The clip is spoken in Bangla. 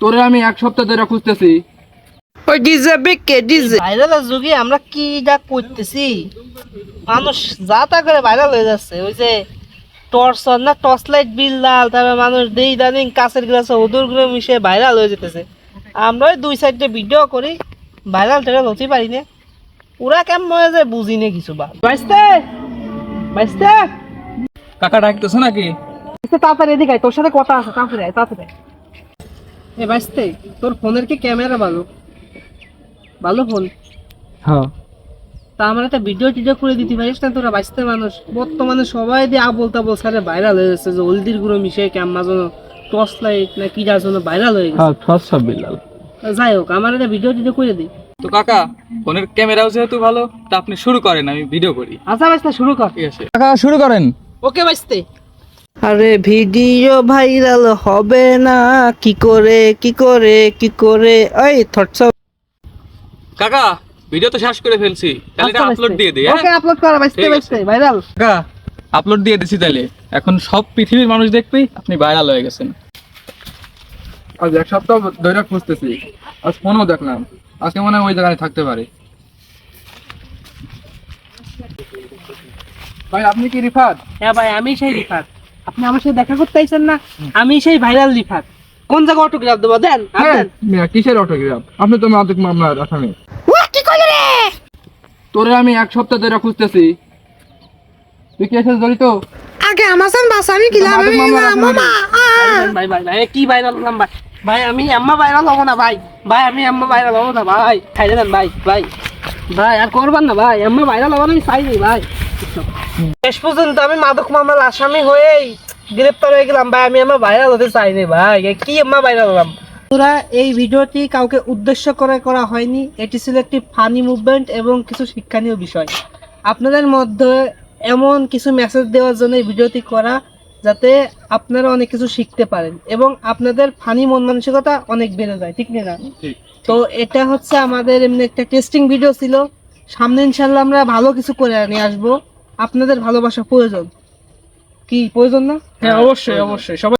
তোরে আমি এক সপ্তাহ ধরে খুঁজতেছি। ওই ডিজে বিকে ডিজে। ভাইরালের যুগে আমরা কি যা করতেছি মানুষ যা তা করে ভাইরাল হয়ে যাচ্ছে। ওই যে টর্চ না টর্চ লাইট বিল লাল তারপরে মানুষ দেই দানিং কাছের গ্লাসে ওদুরগুলো মিশে ভাইরাল হয়ে যেতেছে। আমরা ওই দুই সাইডে ভিডিও করি ভাইরাল টাইরাল হতে পারি না। ওরা কেমন হয়ে যায় বুঝি না কিছু বা। বাইসতে বাইসতে। কাকা ডাকতেছো নাকি? তাড়াতাড়ি এদিকে আয়, তোর সাথে কথা আছে তাড়াতাড়ি তাড়াতাড়ি। এ বাইসতে তোর ফোনের কি ক্যামেরা ভালো? ভালো ফোন? হ্যাঁ। তা আমার একটা ভিডিও টিডিও করে দিতে পারিস না তোরা বাঁচতে মানুষ। বর্তমানে সবাই দিয়ে আবল তাবল সারে ভাইরাল হয়ে যাচ্ছে যে হলদির গুঁড়ো মিশে ক্যাম্মা যেন টর্চ লাইট না কি যার জন্য ভাইরাল হয়ে গেছে। হ্যাঁ সব যাই হোক আমার একটা ভিডিও টিডিও করে দিই। তো কাকা ফোনের ক্যামেরাও যেহেতু ভালো তা আপনি শুরু করেন আমি ভিডিও করি। আচ্ছা বাঁচতে শুরু কর। ঠিক আছে। কাকা শুরু করেন। ওকে বাঁচতে আরে ভিডিও ভাইরাল হবে না। কি করে কি করে কি করে? ওই থটস কাকা ভিডিও তো শেষ করে ফেলছি। তাহলে এটা আপলোড দিয়ে দিই ওকে হ্যাঁ আপলোড কর আছে। বাঁচতে ভাইরাল। কাকা আপলোড দিয়ে দিছি তাহলে। এখন সব পৃথিবীর মানুষ দেখবে আপনি ভাইরাল হয়ে গেছেন। আজ এক সপ্তাহ ধরে খুঁজতেছি। আজ ফোনও দেখলাম। আজকে মনে হয় ওই জায়গায় থাকতে পারে। ভাই আপনি কি রিফাত? হ্যাঁ ভাই আমি সেই রিফাত। আপনি আমার সাথে দেখা করতে আইছেন না আমি সেই ভাইরাল রিফাত কোন জায়গা অটোগ্রাফ দেবো? দেন হ্যাঁ মিয়া, কিসের অটোগ্রাফ আপনি তো মাদক মামলার আসামি। তোরে আমি এক সপ্তাহ ধরে খুঁজতেছি। তুই কি এসে জড়িত আগে আমাজন বাস আমি গিলাম মাদক মামলার আসামি। ভাই ভাই ভাই কি ভাইরাল হলাম ভাই? ভাই আমি আম্মা ভাইরাল হব না ভাই। ভাই আমি আম্মা ভাইরাল হব না ভাই। খাইলে দেন ভাই ভাই। ভাই আর করবেন না ভাই আম্মা ভাইরাল হব না আমি চাই নাই ভাই। শেষ পর্যন্ত আমি মাদক মামলার আসামি হয়েই গ্রেপ্তার হয়ে গেলাম। ভাই আমি আমার ভাইরাল হতে চাই নাই ভাই কি আমার ভাইরাল হলাম? তোরা এই ভিডিওটি কাউকে উদ্দেশ্য করে করা হয়নি। এটি ছিল একটি ফানি মুভমেন্ট এবং কিছু শিক্ষণীয় বিষয়। আপনাদের মধ্যে এমন কিছু মেসেজ দেওয়ার জন্য এই ভিডিওটি করা যাতে আপনারা অনেক কিছু শিখতে পারেন এবং আপনাদের ফানি মন মানসিকতা অনেক বেড়ে যায় ঠিক না তো এটা হচ্ছে আমাদের এমনি একটা টেস্টিং ভিডিও ছিল। সামনে ইনশাল্লাহ আমরা ভালো কিছু করে নিয়ে আসব। আপনাদের ভালোবাসা প্রয়োজন। কি প্রয়োজন না? হ্যাঁ অবশ্যই অবশ্যই। সবাই